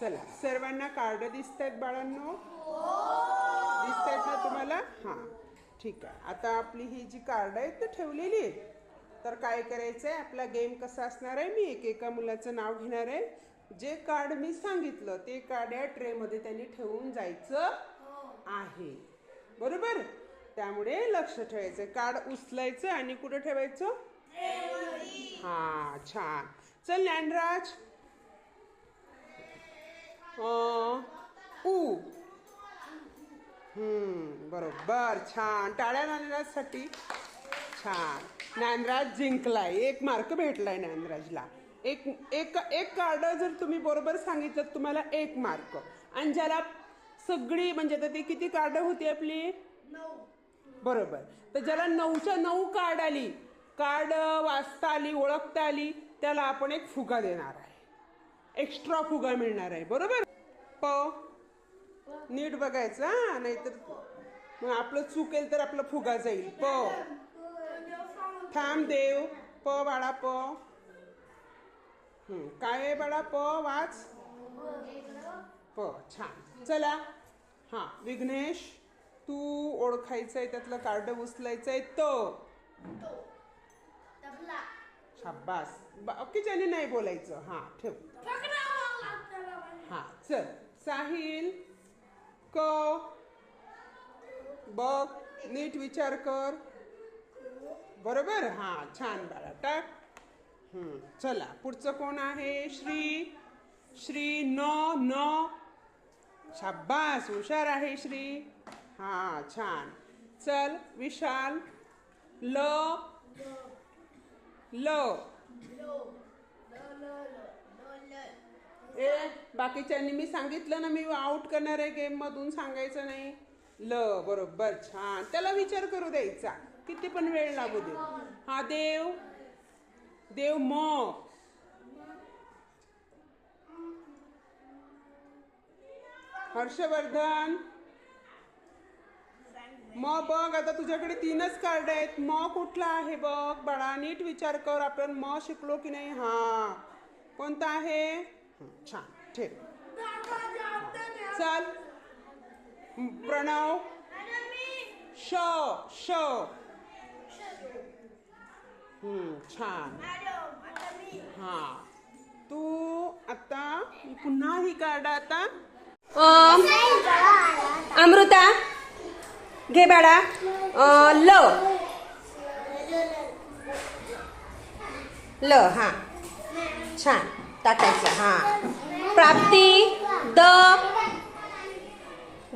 चला. सर्वांना कार्ड दिसत आहेत बाळांनो? दिसत आहेत ना तुम्हाला? हां. ठीक आहे. आता आपली ही जी कार्ड आहेत ती ठेवलेली आहेत. तर काय करायचं आहे आपला गेम कसा असणार आहे? मी एकेका मुलाचं नाव घेणार आहे. जे कार्ड मी सांगितलं ते कार्ड या ट्रेमध्ये त्यांनी ठेवून जायचं आहे. बरोबर? त्यामुळे लक्ष ठेवायचं कार्ड उचलायचं आणि कुठे ठेवायचं? हा छान. चल ज्ञानराज. अं, ऊ हम्म बरोबर छान. टाळ्या ज्ञानराजसाठी छान. ज्ञानराज जिंकलाय. एक मार्क भेटलाय ज्ञानराजला एक एक एक कार्ड जर तुम्ही बरोबर सांगितलं तुम्हाला एक मार्क आणि ज्याला सगळी म्हणजे आता ती किती कार्ड होती आपली? बरोबर. तर ज्याला नऊच्या नऊ कार्ड आली कार्ड वाचता आली ओळखता आली त्याला आपण एक फुगा देणार आहे. एक्स्ट्रा फुगा मिळणार आहे. बरोबर? प नीट बघायचं हा नाहीतर मग आपलं चुकेल तर आपला फुगा जाईल. प थांब देव. प बाळा प हम्म, काय बाळा प वाच. प छान. चला. हा विघ्नेश तू ओळखायचंय त्यातलं कार्ड उचलायचंय तो. शाबास. बाकीच्याने नाही बोलायचं. हा ठेव. हा चल. साहिल क बघ नीट विचार कर. बरोबर? हा छान बाळा टाक. चला पुढचं कोण आहे? श्री श्री न न. शाब्बास हुशार आहे श्री. हा छान. चल विशाल ल ल. बाकीच्यांनी मी सांगितलं ना मी आउट करणार आहे गेम मधून सांगायचं नाही. ल बरोबर छान. त्याला विचार करू द्यायचा. किती पण वेळ लागू दे. हा देव. देव म. हर्षवर्धन. म बघ आता तुझ्याकडे तीनच कार्ड आहेत. म कुठला आहे बघ. बाळा नीट विचार कर. आपण म शिकलो की नाही? हा. कोणता आहे? छान. ठेव चल। प्रणव। श श। छान। हा। तू आता पुन्हा ही कार्ड आता? अमृता घे बाळा. ल. ल हा. छान. टाकायचं हा. प्राप्ती द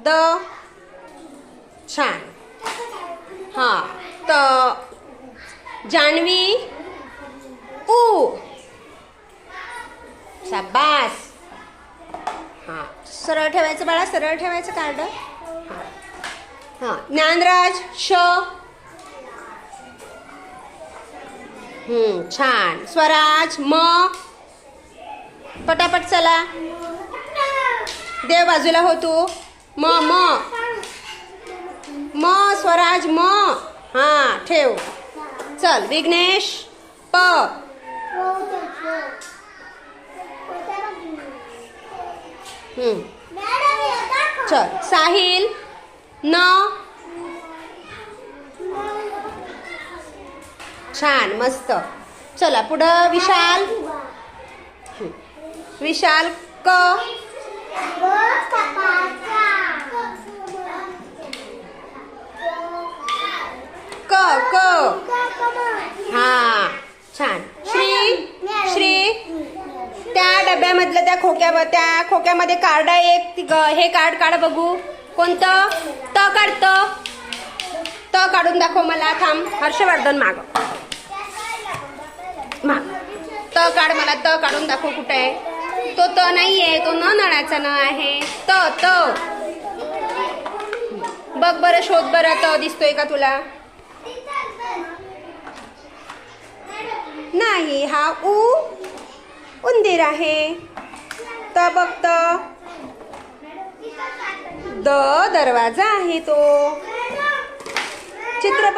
द छान. हा त जान्हवी उ शाबास. हां सरळ ठेवायचं बाळा सरळ ठेवायचं कार्ड. हां हां ज्ञानराज श. हम्म, छान. स्वराज म. पटापट चला. देव बाजूला हो तू. म म. म स्वराज म. हां ठेव. चल विघ्नेश प. चल साहिल न. छान मस्त. चला पुढं विशाल. विशाल क. क क. हा छान. श्री श्री. त्या डब्यामधलं त्या खोक्या त्या खोक्यामध्ये कार्ड आहे एक. हे कार्ड काढ बघू. कोणतं? त काढत त काढून दाखव मला. थांब. हर्षवर्धन माग. माग. त काढ मला. त काढून दाखव कुठे आहे. तो त नाहीये तो न नळाचा न आहे. त त. बघ बरं शोध बरं त दिसतोय का तुला? नाही हा उ उंदीर आहे. त बघ त. द दरवाजा आहे तो. चित्र